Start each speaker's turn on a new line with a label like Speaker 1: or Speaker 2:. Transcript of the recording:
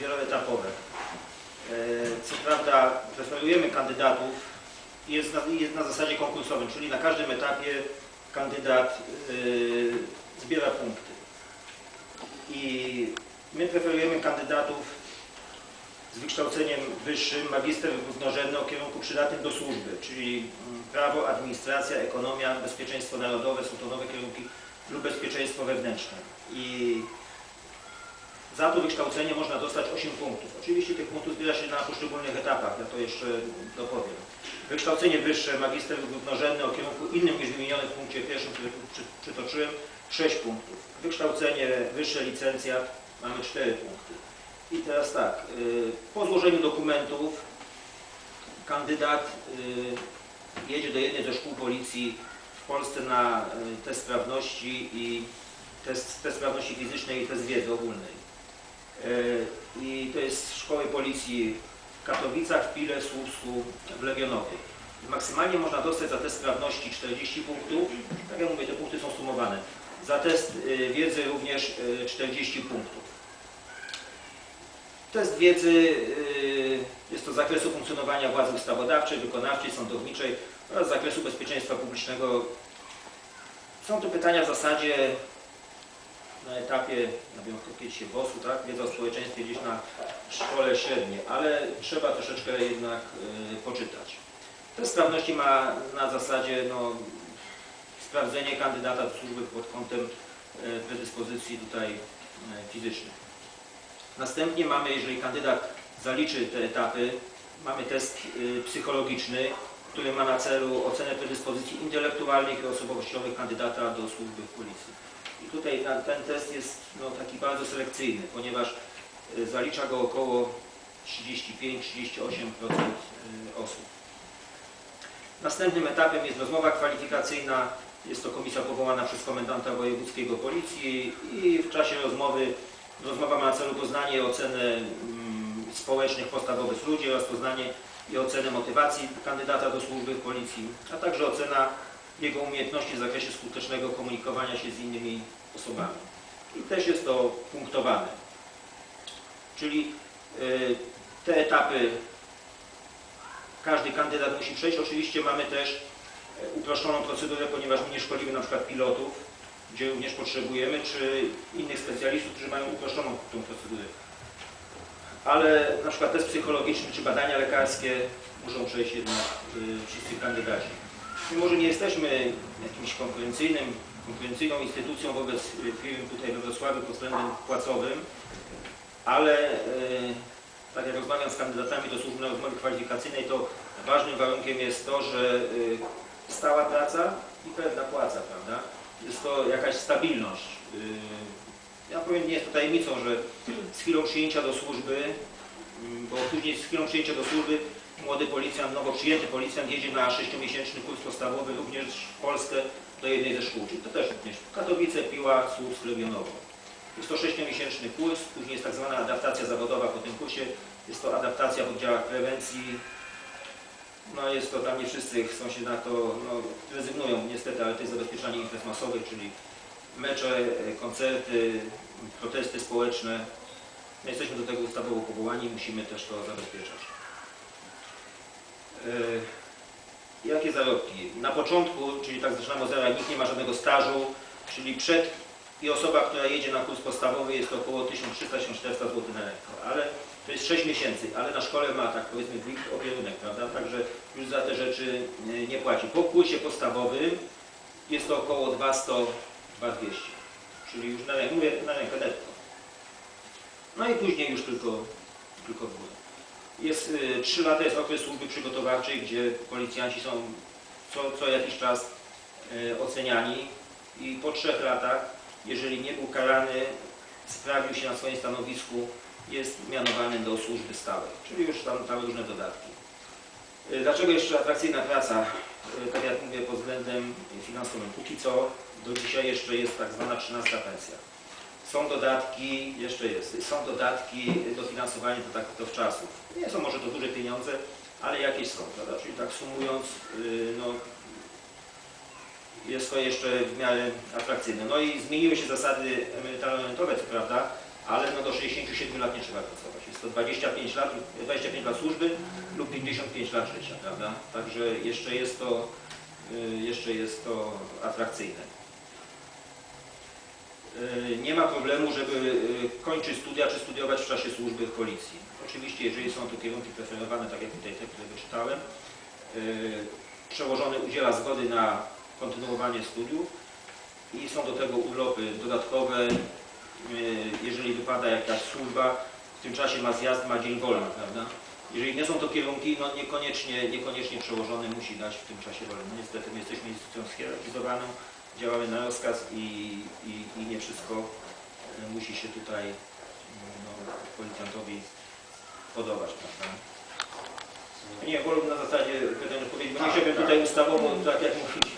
Speaker 1: wieloetapowe. E, Co prawda preferujemy kandydatów jest na, jest na zasadzie konkursowym, czyli na każdym etapie kandydat e, zbiera punkty. I my preferujemy kandydatów z wykształceniem wyższym, magister równorzędny o kierunku przydatnym do służby, czyli mm, prawo, administracja, ekonomia, bezpieczeństwo narodowe, są to nowe kierunki lub bezpieczeństwo wewnętrzne. I za to wykształcenie można dostać 8 punktów. Oczywiście tych punktów zbiera się na poszczególnych etapach, ja to jeszcze dopowiem. Wykształcenie wyższe, magister równorzędny o kierunku innym niż wymieniony w punkcie pierwszym, który przytoczyłem, 6 punktów. Wykształcenie wyższe, licencjat, mamy 4 punkty. I teraz tak, y, po złożeniu dokumentów kandydat y, jedzie do jednej ze szkół policji w Polsce na y, test sprawności i test, test sprawności fizycznej i test wiedzy ogólnej. Y, I to jest szkoły policji w Katowicach, w Pile, Słupsku, w Legionowie. Maksymalnie można dostać za test sprawności 40 punktów, tak jak mówię, te punkty są sumowane. Za test y, wiedzy również y, 40 punktów. Test wiedzy jest to z zakresu funkcjonowania władzy ustawodawczej, wykonawczej, sądowniczej oraz z zakresu bezpieczeństwa publicznego. Są to pytania w zasadzie na etapie, ja wiem, się WOS-u, tak? Wiedza o społeczeństwie gdzieś na szkole średniej, ale trzeba troszeczkę jednak y, poczytać. Test sprawności ma na zasadzie no, sprawdzenie kandydata do służby pod kątem y, predyspozycji tutaj y, fizycznych. Następnie mamy, jeżeli kandydat zaliczy te etapy, mamy test y, psychologiczny, który ma na celu ocenę predyspozycji intelektualnych i osobowościowych kandydata do służby w policji. I tutaj na, ten test jest no, taki bardzo selekcyjny, ponieważ y, zalicza go około 35-38% y, osób. Następnym etapem jest rozmowa kwalifikacyjna. Jest to komisja powołana przez komendanta wojewódzkiego policji i w czasie rozmowy Rozmowa ma na celu poznanie oceny mm, społecznych postaw wobec ludzi oraz poznanie i ocenę motywacji kandydata do służby w policji, a także ocena jego umiejętności w zakresie skutecznego komunikowania się z innymi osobami. I też jest to punktowane. Czyli y, te etapy każdy kandydat musi przejść. Oczywiście mamy też e, uproszczoną procedurę, ponieważ my nie szkolimy na przykład pilotów, gdzie również potrzebujemy, czy innych specjalistów, którzy mają uproszczoną tą procedurę. Ale na przykład test psychologiczny czy badania lekarskie muszą przejść jednak y, wszyscy kandydaci. Mimo, że nie jesteśmy jakimś konkurencyjnym, konkurencyjną instytucją wobec y, firm tutaj we Wrocławiu pod względem płacowym, ale y, tak jak rozmawiam z kandydatami do służby na rozmowie kwalifikacyjnej, to ważnym warunkiem jest to, że y, stała praca i pewna płaca, prawda? jest to jakaś stabilność. Ja powiem, nie jest to tajemnicą, że z chwilą przyjęcia do służby, mm, bo później z chwilą przyjęcia do służby młody policjant, nowo przyjęty policjant jedzie na 6-miesięczny kurs podstawowy również w Polsce do jednej ze szkół, czyli to też również Katowice, Piła, Słupsk, Legionowo. Jest to 6-miesięczny kurs, później jest tak zwana adaptacja zawodowa po tym kursie, jest to adaptacja w oddziałach prewencji, no jest to tam nie wszyscy chcą się na to, no, rezygnują niestety, ale to jest zabezpieczanie imprez masowych, czyli mecze, e, koncerty, protesty społeczne. My jesteśmy do tego ustawowo powołani musimy też to zabezpieczać. E, Jakie zarobki? Na początku, czyli tak zaczynamy od zera, nikt nie ma żadnego stażu, czyli przed i osoba, która jedzie na kurs podstawowy jest to około 1300-1400 zł na rękę, ale to jest 6 miesięcy, ale na szkole ma tak powiedzmy wilk opierunek, prawda? Także już za te rzeczy e, nie płaci. Po kursie podstawowym jest to około 200, 2200, czyli już na rękę, mówię na rękę netto. No i później już tylko, tylko w górę. Jest y, 3 lata jest okres służby przygotowawczej, gdzie policjanci są co, co jakiś czas y, oceniani i po trzech latach, jeżeli nie był karany, sprawił się na swoim stanowisku, jest mianowany do służby stałej, czyli już tam, tam różne dodatki. Y, Dlaczego jeszcze atrakcyjna praca? Y, Tak jak mówię, pod względem finansowym. Póki co, do dzisiaj jeszcze jest tak zwana 13 pensja. Są dodatki, jeszcze jest, są dodatki dofinansowania do, tak, do wczasów. Nie są może to duże pieniądze, ale jakieś są, prawda? Czyli tak sumując, y, no, jest to jeszcze w miarę atrakcyjne. No i zmieniły się zasady emerytalno-rentowe, co prawda, ale no do 67 lat nie trzeba pracować. Jest to 25 lat, 25 lat służby lub 55 lat życia, prawda? Także jeszcze jest to, y, jeszcze jest to atrakcyjne. Y, Nie ma problemu, żeby y, kończyć studia czy studiować w czasie służby w policji. Oczywiście, jeżeli są to kierunki preferowane, tak jak tutaj te, które wyczytałem, y, przełożony udziela zgody na kontynuowanie studiów i są do tego urlopy dodatkowe, jeżeli wypada jakaś służba, w tym czasie ma zjazd, ma dzień wolny, prawda? Jeżeli nie są to kierunki, no niekoniecznie, niekoniecznie przełożony musi dać w tym czasie wolny. No niestety my jesteśmy instytucją schierarchizowaną, działamy na rozkaz i, i, i nie wszystko y, musi się tutaj y, no, policjantowi podobać, prawda? Nie, wolałbym na zasadzie pytań odpowiedzi, bo nie chciałbym tutaj ustawowo, tak jak mówiliśmy,